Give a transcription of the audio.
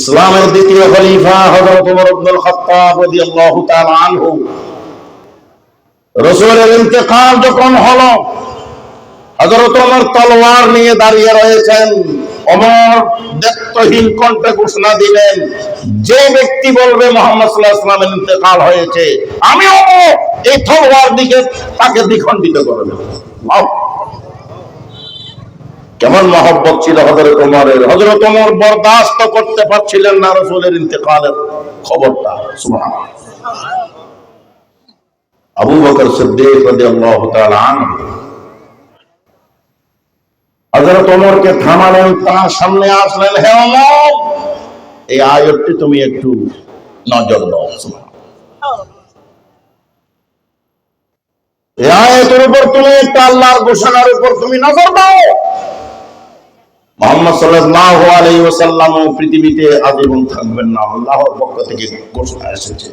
ইসলামের দ্বিতীয় খলিফা হযরত ওমর ইবনে খাত্তাব রাদিয়াল্লাহু তাআলা আনহু। রাসূলের ইন্তেকাল যখন হলো, হযরত ওমর তলোয়ার নিয়ে দাঁড়িয়ে রয়েছেন। ওমর দেখতহীন কণ্ঠে ঘোষণা দিলেন, যে ব্যক্তি বলবে মোহাম্মদ সাল্লাল্লাহু আলাইহি ওয়াসাল্লামের ইন্তেকাল হয়েছে, আমি ওমর এই তলোয়ার দিকে তাকে দ্বিখণ্ডিত করে দেব। আও। কেমন মহব্বত ছিল হজরত ওমরের হজরত ওমর বরদাস্ত করতে পারছিলেন না রসুলের ইন্তেকালের খবরটা। সুবহানাল্লাহ। আবু বকর সিদ্দিক রাদিয়াল্লাহু তাআলা আনহু। হযরত ওমরকে থামালেন তার সামনে আসলেন, হে ওমর এই আয়াতটি তুমি একটু নজর দাও। সুবহানাল্লাহ। এই আয়াতের উপর তুমি একটা আল্লাহর ঘোষণার উপর তুমি নজর দাও। পৃথিবীতে আজীবন থাকবেন না। আল্লাহর পক্ষ থেকে ঘোষণা এসেছে।